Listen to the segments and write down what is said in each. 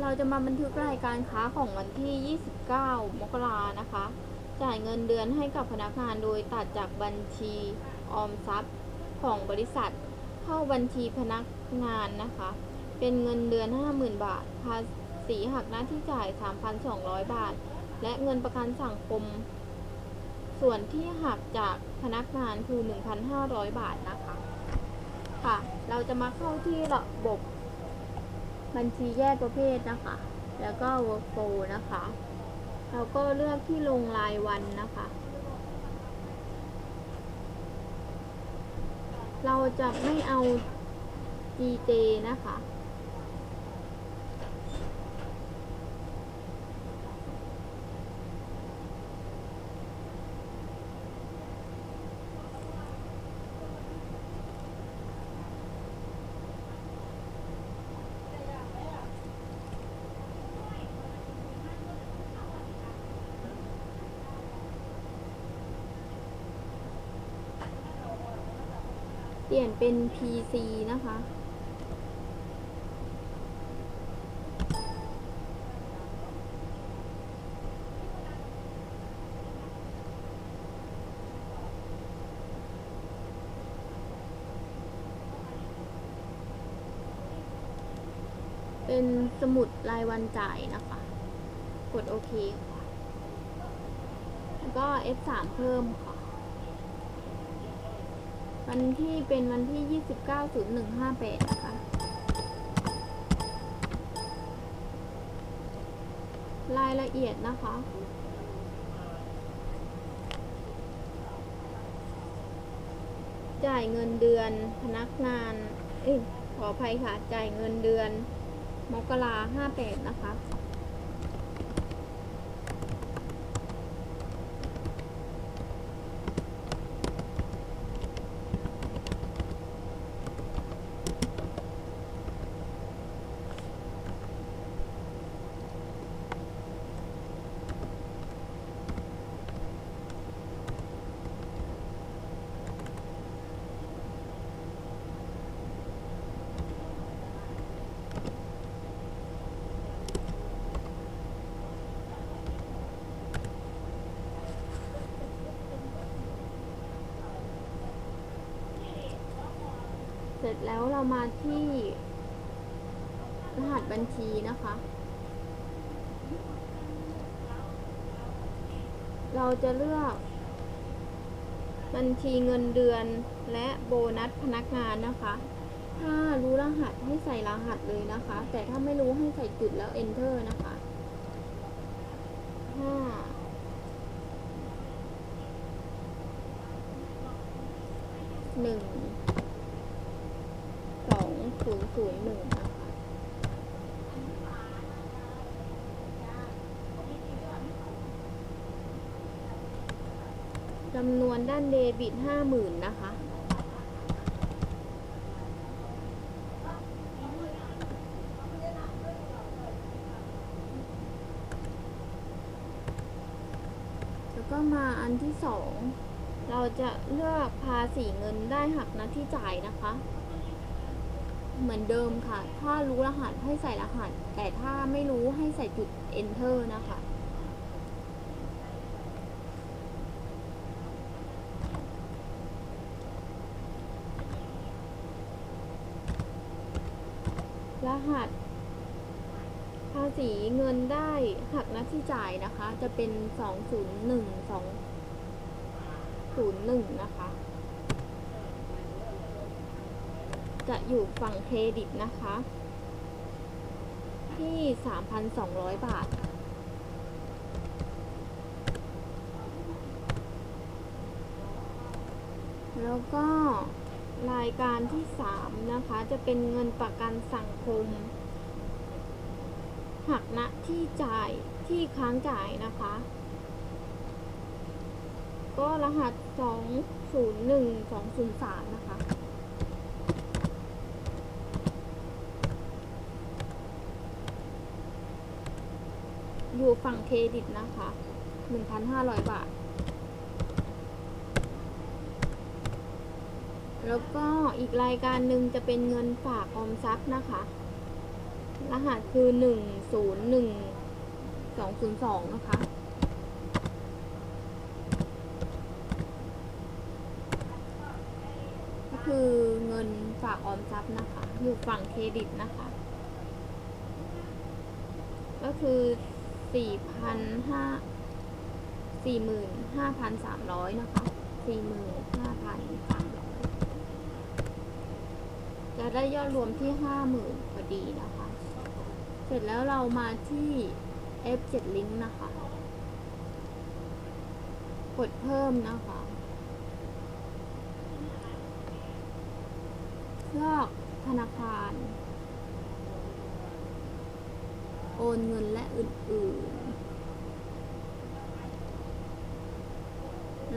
เราจะมาบันทึกรายการค้าของวันที่ 29 มกรานะคะ จ่ายเงินเดือนให้กับพนักงานโดยตัดจากบัญชีออมทรัพย์ของบริษัท เข้าบัญชีพนักงานนะคะ เป็นเงินเดือน 50,000 บาท ภาษีหักหน้าที่จ่าย 3,200 บาท และเงินประกันสังคม ส่วนที่หักจากพนักงานคือ 1,500 บาทนะคะ ค่ะ เราจะมาเข้าที่ระบบ บัญชีแยกประเภทนะคะ แล้วก็ workflow นะคะ เราก็เลือกที่ลงรายวันนะคะ เราจะไม่เอา GJ นะคะ ลี่ยนเป็น PC นะคะ เป็นสมุดรายวันจ่ายนะคะ กดโอเคค่ะ แล้วก็ F3 เพิ่มค่ะ วันที่เป็นวันที่ 29.0158 นะคะ รายละเอียดนะคะ จ่ายเงินเดือนพนักงาน เอ้ย ขออภัยค่ะ จ่ายเงินเดือน มกราห้าแปดนะคะ ร็จแล้วเรามาที่รหัสบัญชีนะคะ เราจะเลือก บัญชีเงินเดือนและโบนัสพนักงานนะคะ ถ้ารู้รหัสให้ใส่รหัสเลยนะคะ แต่ถ้าไม่รู้ให้ใส่จุดแล้ว enter นะคะห้าหนึ่งสอง ศูนย์ศูนย์หนึ่งนะคะจำนวนด้านเดบิตห้าหมื่นนะคะแล้วก็มาอันที่สองเราจะเลือกภาษีเงินได้หักน้าที่จ่ายนะคะ เหมือนเดิมค่ะ ถ้ารู้รหัสให้ใส่รหัส แต่ถ้าไม่รู้ให้ใส่จุด enter นะคะ รหัส ภาษีเงินได้หักหน้าที่จ่ายนะคะ จะเป็น 201 201 นะคะ จะอยู่ฝั่งเครดิตนะคะ ที่ 3,200 บาท แล้วก็รายการที่ 3 นะคะ จะเป็นเงินประกันสังคม หักณที่จ่ายที่ค้างจ่ายนะคะ ก็รหัส 201 203 นะคะ อยู่ฝั่งเครดิตนะคะ 1,500 บาท แล้วก็อีกรายการหนึ่งจะเป็นเงินฝากออมทรัพย์นะคะ รหัสคือหนึ่งศูนย์หนึ่งสองศูนย์สองนะคะก็คือเงินฝากออมทรัพย์นะคะ อยู่ฝั่งเครดิตนะคะ ก็คือ สี่พันห้าสี่หมื่นห้าพันสามร้อยนะคะสี่หมื่นห้าพันสามร้อยจะได้ยอดรวมที่ห้าหมื่นพอดีนะคะ เสร็จแล้วเรามาที่ F7 Link นะคะ กดเพิ่มนะคะเลือกธนาคาร โอนเงินและอื่น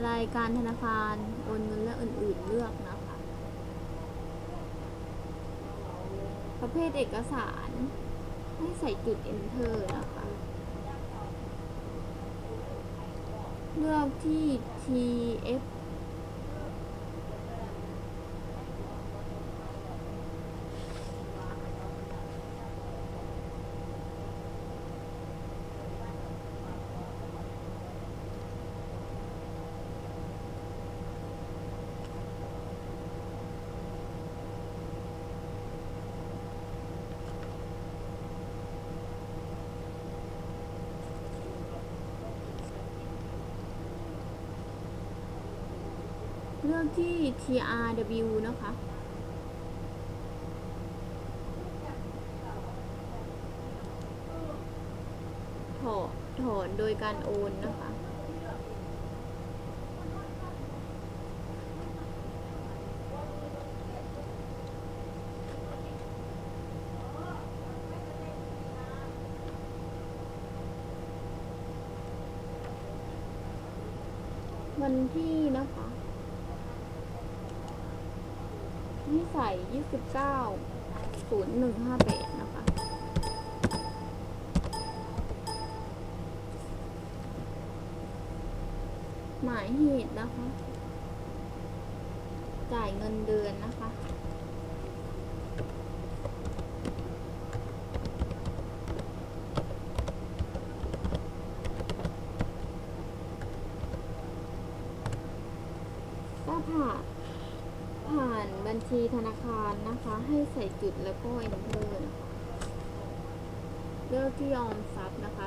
ๆ รายการธนาคาร โอนเงินและอื่นๆ เลือกนะคะ ประเภทเอกสาร ให้ใส่จุด enter นะคะ เลือกที่ TF เลือกที่ TRW นะคะ ถอนถอนโดยการโอนนะคะ วันที่นะคะ ให้ใส่ยี่สิบเก้าศูนย์หนึ่งห้าแปดนะคะ หมายเหตุนะคะ จ่ายเงินเดือนนะคะก็ผ่าผ่า บัญชีธนาคารนะคะ ให้ใส่จุดแล้วก็ enter นะคะเลือกที่ออมทรัพย์นะคะ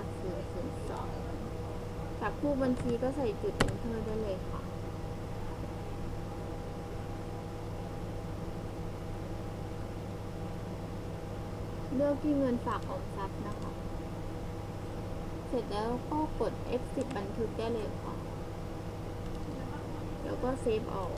002จากผู้บัญชีก็ใส่จุด enter ได้เลยค่ะเลือกที่เงินฝากออมทรัพย์นะคะ เสร็จแล้วก็กด F10 บันทึกได้เลยค่ะ แล้วก็เซฟออก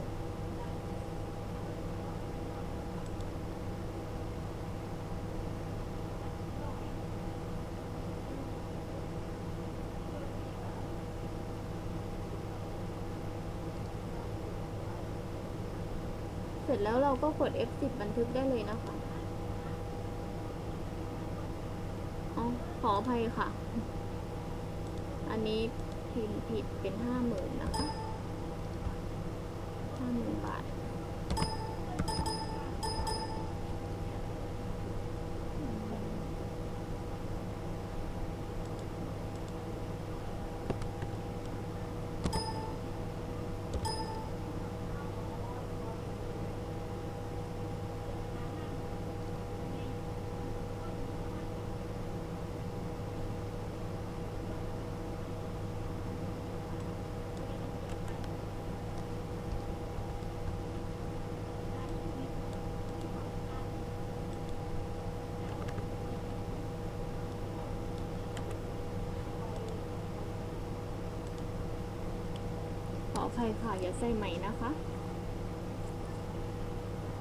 ร็จแล้วเราก็กด F10 บันทึกได้เลยนะคะอ๋อขออภัยค่ะ อันนี้พิมพ์ผิดเป็นห้าหมื่นนะคะห้าหมื่นบาท ขออภัยค่ะ อย่าใส่ใหม่นะคะ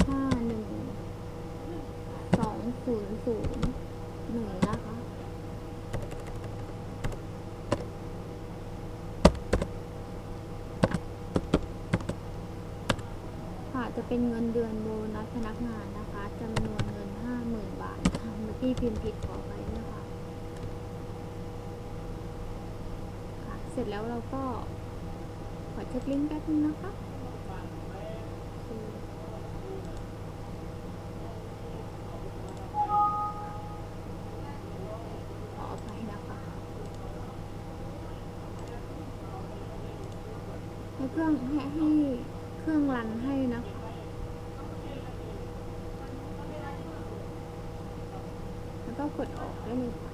ห้าหนึ่งสองศูนย์ศูนย์หนึ่งนะคะค่ะจะเป็นเงินเดือนโบนัสพนักงานนะคะจำนวนเงินห้าหมื่นบาทค่ะเมื่อกี้พิมพ์ผิดขอไปนะคะค่ะ เสร็จแล้วเราก็ ขอเช็คลิงก์แป๊บนึงนะคะเครื่องให้ให้เครื่องรันให้นะแล้วก็กดออกได้เลย